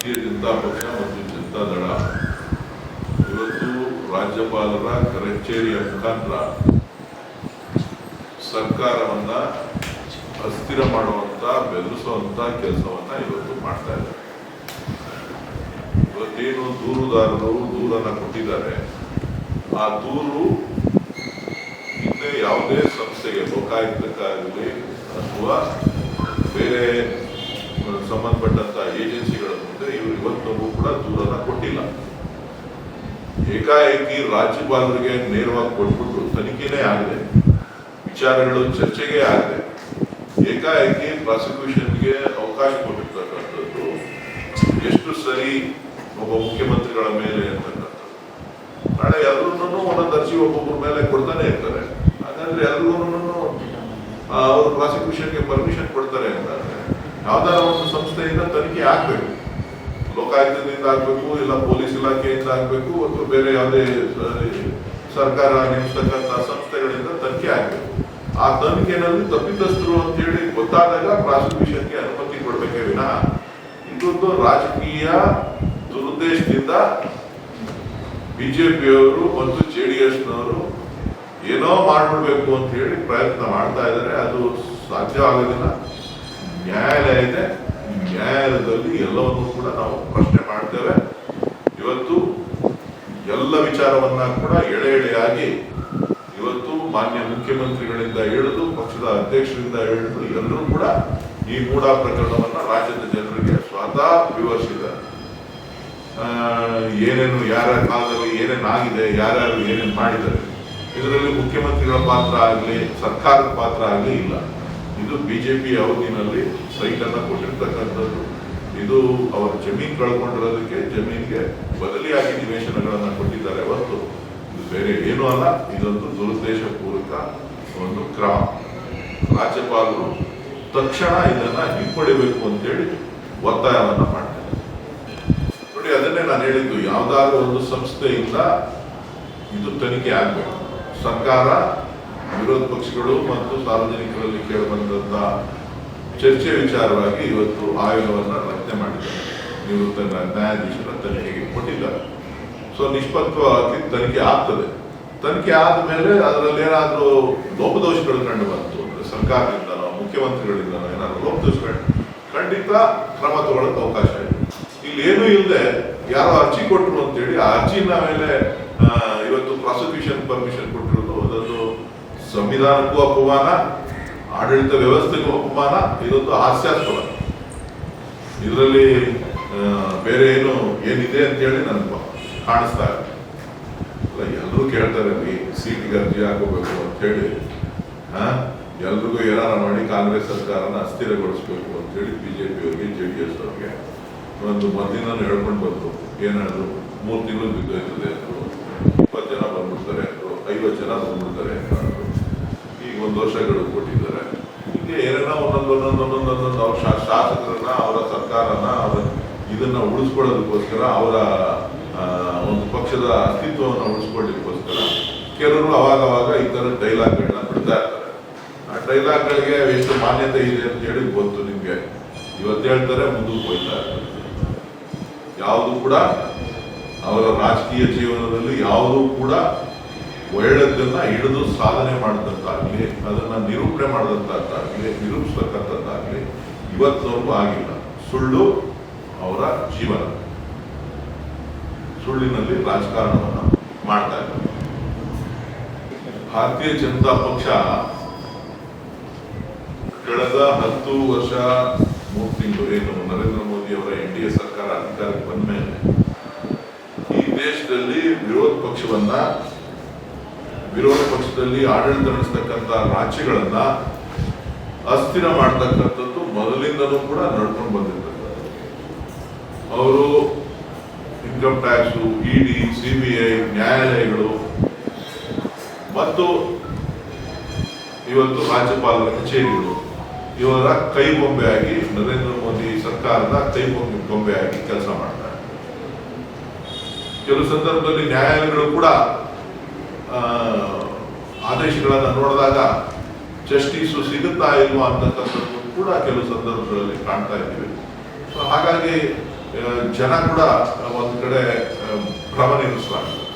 ಭಾರತೀಯ ಜನತಾ ಪಕ್ಷ ಮತ್ತು ಜನತಾ ದಳ ಇವತ್ತು ರಾಜ್ಯಪಾಲರ ಕಚೇರಿಯ ಮುಖಾಂತರ ಸರ್ಕಾರವನ್ನು ಅಸ್ಥಿರ ಮಾಡುವಂತ ಬೆದರಿಸುವಂಥ ಕೆಲಸವನ್ನು ಇವತ್ತು ಮಾಡ್ತಾ ಇದ್ದಾರೆ. ಇವತ್ತೇನು ದೂರುದಾರರು ದೂರನ್ನು ಕೊಟ್ಟಿದ್ದಾರೆ. ಆ ದೂರು ಯಾವುದೇ ಸಂಸ್ಥೆಗೆ ಲೋಕಾಯುಕ್ತಕ್ಕಾಗಲಿ ಅಥವಾ ಬೇರೆ ಸಂಬಂಧಪಟ್ಟಂತ ಏಜೆನ್ಸಿಗಳ ಮುಂದೆ ಇವರು ಇವತ್ತೂ ಕೂಡ ದೂರನ್ನ ಕೊಟ್ಟಿಲ್ಲ. ಏಕಾಏಕಿ ರಾಜ್ಯಪಾಲರಿಗೆ ನೇರವಾಗಿ ಕೊಟ್ಬಿಟ್ಟು ತನಿಖೆನೇ ಆಗಿದೆ. ವಿಚಾರಗಳು ಚರ್ಚೆಗೆ ಆಗಿದೆ. ಏಕಾಏಕಿ ಪ್ರಾಸಿಕ್ಯೂಷನ್ಗೆ ಅವಕಾಶ ಕೊಟ್ಟಿರ್ತಕ್ಕಂಥದ್ದು ಎಷ್ಟು ಸರಿ ಒಬ್ಬ ಮುಖ್ಯಮಂತ್ರಿಗಳ ಮೇಲೆ ಅಂತಕ್ಕಂಥದ್ದು. ನಾಳೆ ಎಲ್ಲರೂ ಒಂದೊಂದು ಅರ್ಜಿ ಒಬ್ಬೊಬ್ಬರ ಮೇಲೆ ಕೊಡ್ತಾನೆ ಇರ್ತಾರೆ. ಹಾಗಾದ್ರೆ ಎಲ್ಲರೂ ಅವರು ಪ್ರಾಸಿಕ್ಯೂಷನ್ಗೆ ಪರ್ಮಿಷನ್ ಕೊಡ್ತಾರೆ ಅಂತಾರೆ. ಯಾವ್ದಾರ ಒಂದು ಸಂಸ್ಥೆಯಿಂದ ತನಿಖೆ ಆಗ್ಬೇಕು. ಲೋಕಾಯುಕ್ತದಿಂದ ಆಗ್ಬೇಕು, ಇಲ್ಲ ಪೊಲೀಸ್ ಇಲಾಖೆಯಿಂದ ಆಗ್ಬೇಕು, ಅಥವಾ ಬೇರೆ ಯಾವುದೇ ಸರ್ಕಾರ ನೇಮಿಸ್ತಕ್ಕಂಥ ಸಂಸ್ಥೆಗಳಿಂದ ತನಿಖೆ ಆಗ್ಬೇಕು. ಆ ತನಿಖೆನಲ್ಲಿ ತಪ್ಪಿತಸ್ಥರು ಅಂತ ಹೇಳಿ ಗೊತ್ತಾದಾಗ ಪ್ರಾಸಿಕ್ಯೂಷನ್ಗೆ ಅನುಮತಿ ಕೊಡ್ಬೇಕೇ ವಿನಃ ಇದೊಂದು ರಾಜಕೀಯ ದುರುದ್ದೇಶದಿಂದ ಬಿಜೆಪಿಯವರು ಮತ್ತು ಜೆ ಡಿ ಎಸ್ನವರು ಏನೋ ಮಾಡ್ಬಿಡ್ಬೇಕು ಅಂತ ಹೇಳಿ ಪ್ರಯತ್ನ ಮಾಡ್ತಾ ಇದ್ದಾರೆ. ಅದು ಸಾಧ್ಯ ಆಗೋದಿಲ್ಲ. ನ್ಯಾಯಾಲಯ ಇದೆ. ನ್ಯಾಯಾಲಯದಲ್ಲಿ ಎಲ್ಲವನ್ನು ಕೂಡ ನಾವು ಪ್ರಶ್ನೆ ಮಾಡ್ತೇವೆ. ಇವತ್ತು ಎಲ್ಲ ವಿಚಾರವನ್ನ ಕೂಡ ಎಳೆ ಎಳೆಯಾಗಿ ಇವತ್ತು ಮಾನ್ಯ ಮುಖ್ಯಮಂತ್ರಿಗಳಿಂದ ಹಿಡಿದು ಪಕ್ಷದ ಅಧ್ಯಕ್ಷರಿಂದ ಹಿಡಿದು ಎಲ್ಲರೂ ಕೂಡ ಈ ಮೂಢ ಪ್ರಕರಣವನ್ನ ರಾಜ್ಯದ ಜನರಿಗೆ ಸ್ವತಃ ವಿವರಿಸಿದ್ದಾರೆ ಏನೇನು, ಯಾರ ಕಾಲದಲ್ಲಿ ಏನೇನು ಆಗಿದೆ, ಯಾರ್ಯಾರು ಏನೇನು ಮಾಡಿದ್ದಾರೆ, ಇದರಲ್ಲಿ ಮುಖ್ಯಮಂತ್ರಿಗಳ ಪಾತ್ರ ಆಗಲಿ, ಸರ್ಕಾರದ ಪಾತ್ರ ಆಗಲಿ ಇಲ್ಲ. ಇದು ಬಿಜೆಪಿ ಅವಧಿನಲ್ಲಿ ಸೈಟ್ ಅನ್ನ ಕೊಟ್ಟಿರ್ತಕ್ಕಂಥದ್ದು. ಇದು ಅವರು ಜಮೀನು ಕಳ್ಕೊಂಡಿರೋದಕ್ಕೆ ಜಮೀನ್ಗೆ ಬದಲಿಯಾಗಿ ನಿವೇಶನಗಳನ್ನ ಕೊಟ್ಟಿದ್ದಾರೆ. ಹೊರತು ಇದು ಬೇರೆ ಏನೂ ಅಲ್ಲ. ಇದೊಂದು ದುರುದ್ದೇಶ ಪೂರ್ವಕ ಒಂದು ಕ್ರಮ. ರಾಜ್ಯಪಾಲರು ತಕ್ಷಣ ಇದನ್ನ ಹಿಂಪಡಿಬೇಕು ಅಂತೇಳಿ ಒತ್ತಾಯವನ್ನ ಮಾಡ್ತಾರೆ. ನೋಡಿ, ಅದನ್ನೇ ನಾನು ಹೇಳಿದ್ದು, ಯಾವ್ದಾದ್ರು ಒಂದು ಸಂಸ್ಥೆಯಿಂದ ಇದು ತನಿಖೆ ಆಗ್ಬೇಕು. ಸರ್ಕಾರ, ವಿರೋಧ ಪಕ್ಷಗಳು ಮತ್ತು ಸಾರ್ವಜನಿಕರಲ್ಲಿ ಕೇಳಬಂದಂತ ಚರ್ಚೆ ವಿಚಾರವಾಗಿ ಇವತ್ತು ಆಯೋಗವನ್ನ ರಚನೆ ಮಾಡಿದ್ದಾರೆ. ನಿವೃತ್ತ ನ್ಯಾಯಾಧೀಶರ ತನಿಖೆಗೆ ಕೊಟ್ಟಿದ್ದಾರೆ. ಸೊ ನಿಷ್ಪಕ್ಷವಾಗಿ ತನಿಖೆ ಆಗ್ತದೆ. ತನಿಖೆ ಆದ್ಮೇಲೆ ಅದರಲ್ಲಿ ಏನಾದರೂ ಲೋಪದೋಷಗಳು ಕಂಡು ಬಂತು ಅಂದರೆ ಸರ್ಕಾರದಿಂದನೋ, ಮುಖ್ಯಮಂತ್ರಿಗಳಿಂದನೋ ಏನಾದರೂ ಲೋಪದೋಷಗಳು ಖಂಡಿತ ಕ್ರಮ ತಗೊಳ್ಳೋಕೆ ಅವಕಾಶ ಇದೆ. ಇಲ್ಲಿ ಏನೂ ಇಲ್ಲದೆ ಯಾರೋ ಅರ್ಜಿ ಕೊಟ್ಟರು ಅಂತೇಳಿ ಆ ಅರ್ಜಿನ ಮೇಲೆ ಇವತ್ತು ಪ್ರಾಸಿಕ್ಯೂಷನ್ ಪರ್ಮಿಷನ್ ಕೊಟ್ಟಿರೋದು ಅದೊಂದು ಸಂವಿಧಾನಕ್ಕೂ ಅಪಮಾನ, ಆಡಳಿತ ವ್ಯವಸ್ಥೆಗೂ ಅಪಮಾನ, ಇದೊಂದು ಹಾಸ್ಯಾಸ್ಪದ. ಇದರಲ್ಲಿ ಬೇರೆ ಏನು ಏನಿದೆ ಅಂತೇಳಿ ನನಗೆ ಕಾಣಿಸ್ತಾ ಇಲ್ಲ. ಎಲ್ಲರೂ ಕೇಳ್ತಾರೆ ರೀ ಸೀಟಿಗೆ ಅರ್ಜಿ ಹಾಕೋಬೇಕು ಅಂತ ಹೇಳಿ. ಆ, ಎಲ್ರಿಗೂ ಏನಾರ ಮಾಡಿ ಕಾಂಗ್ರೆಸ್ ಸರ್ಕಾರನ ಅಸ್ಥಿರಗೊಳಿಸ್ಬೇಕು ಅಂತ ಹೇಳಿ ಬಿಜೆಪಿ ಅವ್ರಿಗೆ ಜೆ ಡಿ ಎಸ್ ಅವ್ರಿಗೆ. ಒಂದು ಮದ್ದಿನ ಹೇಳ್ಕೊಂಡು ಬಂದ್ರು. ಏನಾದ್ರು ಮೂರು ತಿಂಗಳು ಬಿದ್ದೋಯ್ತದೆ ಅಂದ್ರು. ಇಪ್ಪತ್ತು ಜನ ಬಂದ್ಬಿಡ್ತಾರೆ ಅಂದ್ರು. ಐವತ್ತು ಜನ ಬಂದ್ಬಿಡ್ತಾರೆ ಅಂದ್ರು. ಈಗ ಒಂದು ವರ್ಷಗಳು ಕೊಟ್ಟಿದ್ದಾರೆ. ಹೀಗೆ ಏನೇನೋ ಒಂದೊಂದು ಒಂದೊಂದು ಒಂದೊಂದು ಅವ್ರ ಶಾಸಕರನ್ನ ಅವರ ಸರ್ಕಾರನ ಅವರ ಇದನ್ನ ಉಳಿಸ್ಕೊಳ್ಳೋದಕ್ಕೋಸ್ಕರ ಅವರ ಒಂದು ಪಕ್ಷದ ಅಸ್ತಿತ್ವವನ್ನು ಉಳಿಸ್ಕೊಳ್ಳಿಕ್ಕೋಸ್ಕರ ಕೆಲವರು ಅವಾಗ ಅವಾಗ ಈ ತರ ಡೈಲಾಗ್ಗಳನ್ನ ಬಿಡ್ತಾ ಇರ್ತಾರೆ. ಆ ಡೈಲಾಗ್ಗಳಿಗೆ ಎಷ್ಟು ಮಾನ್ಯತೆ ಇದೆ ಅಂತ ಹೇಳಿ ಗೊತ್ತು ನಿಮಗೆ. ಇವತ್ತು ಹೇಳ್ತಾರೆ, ಮುಂದಕ್ಕೆ ಹೋಯ್ತಾ ಇರ್ತಾರೆ. ಯಾವುದು ಕೂಡ ಅವರ ರಾಜಕೀಯ ಜೀವನದಲ್ಲಿ ಯಾವುದೂ ಕೂಡ ಒಳ್ಳೆದನ್ನ ಹಿಡಿದು ಸಾಧನೆ ಮಾಡಿದಂತಾಗ್ಲಿ, ಅದನ್ನ ನಿರೂಪಣೆ ಮಾಡಿದಂತಾಗ್ಲಿ ನಿರೂಪಿಸ್ತಕ್ಕಂಥದ್ದಾಗ್ಲಿ ಇವತ್ತವರೆಗೂ ಆಗಿಲ್ಲ. ಸುಳ್ಳು ಅವರ ಜೀವನ. ಸುಳ್ಳಿನಲ್ಲಿ ರಾಜಕಾರಣವನ್ನು ಮಾಡ್ತಾ ಇದ್ದಾರೆ. ಭಾರತೀಯ ಜನತಾ ಪಕ್ಷ ಕಳೆದ ಹತ್ತು ವರ್ಷ ಮೂರು ತಿಂಗಳು, ಏನು, ನರೇಂದ್ರ ಮೋದಿ ಅವರ ಎನ್ ಡಿ ಎ ಸರ್ಕಾರ ಅಧಿಕಾರಕ್ಕೆ ಬಂದ ಮೇಲೆ ಈ ದೇಶದಲ್ಲಿ ವಿರೋಧ ಪಕ್ಷವನ್ನ, ವಿರೋಧ ಪಕ್ಷದಲ್ಲಿ ಆಡಳಿತ ನಡೆಸ್ತಕ್ಕಂಥ ರಾಜ್ಯಗಳನ್ನ ಅಸ್ಥಿರ ಮಾಡ್ತಕ್ಕಂಥದ್ದು ಮೊದಲಿಂದನೂ ಕೂಡ ನಡ್ಕೊಂಡು ಬಂದಿರ್ತಾರೆ ಅವರು ಇನ್ಕಮ್ ಟ್ಯಾಕ್ಸು ಇಡಿ ಸಿಬಿಐ ನ್ಯಾಯಾಲಯಗಳು, ಮತ್ತು ಇವತ್ತು ರಾಜ್ಯಪಾಲರ ಕಚೇರಿಗಳು, ಇವರ ಕೈಗೊಂಬೆಯಾಗಿ ನರೇಂದ್ರ ಮೋದಿ ಸರ್ಕಾರದ ಕೈಗೊಂಬೆ ಆಗಿ ಕೆಲಸ ಮಾಡ್ತಾರೆ. ಕೆಲವು ಸಂದರ್ಭದಲ್ಲಿ ನ್ಯಾಯಾಲಯಗಳು ಕೂಡ ಆದೇಶಗಳನ್ನ ನೋಡಿದಾಗ, ಜಸ್ಟಿಸ್ ಸಿಗುತ್ತಾ ಇಲ್ವಾ ಅಂತಕ್ಕಂಥದ್ದು ಕೂಡ ಕೆಲವು ಸಂದರ್ಭಗಳಲ್ಲಿ ಕಾಣ್ತಾ ಇದ್ದೀವಿ. ಸೊ ಹಾಗಾಗಿ ಜನ ಕೂಡ ಒಂದು ಕಡೆ ಭ್ರಮ ನಿಲ್ಲಿಸಲಾಗುತ್ತೆ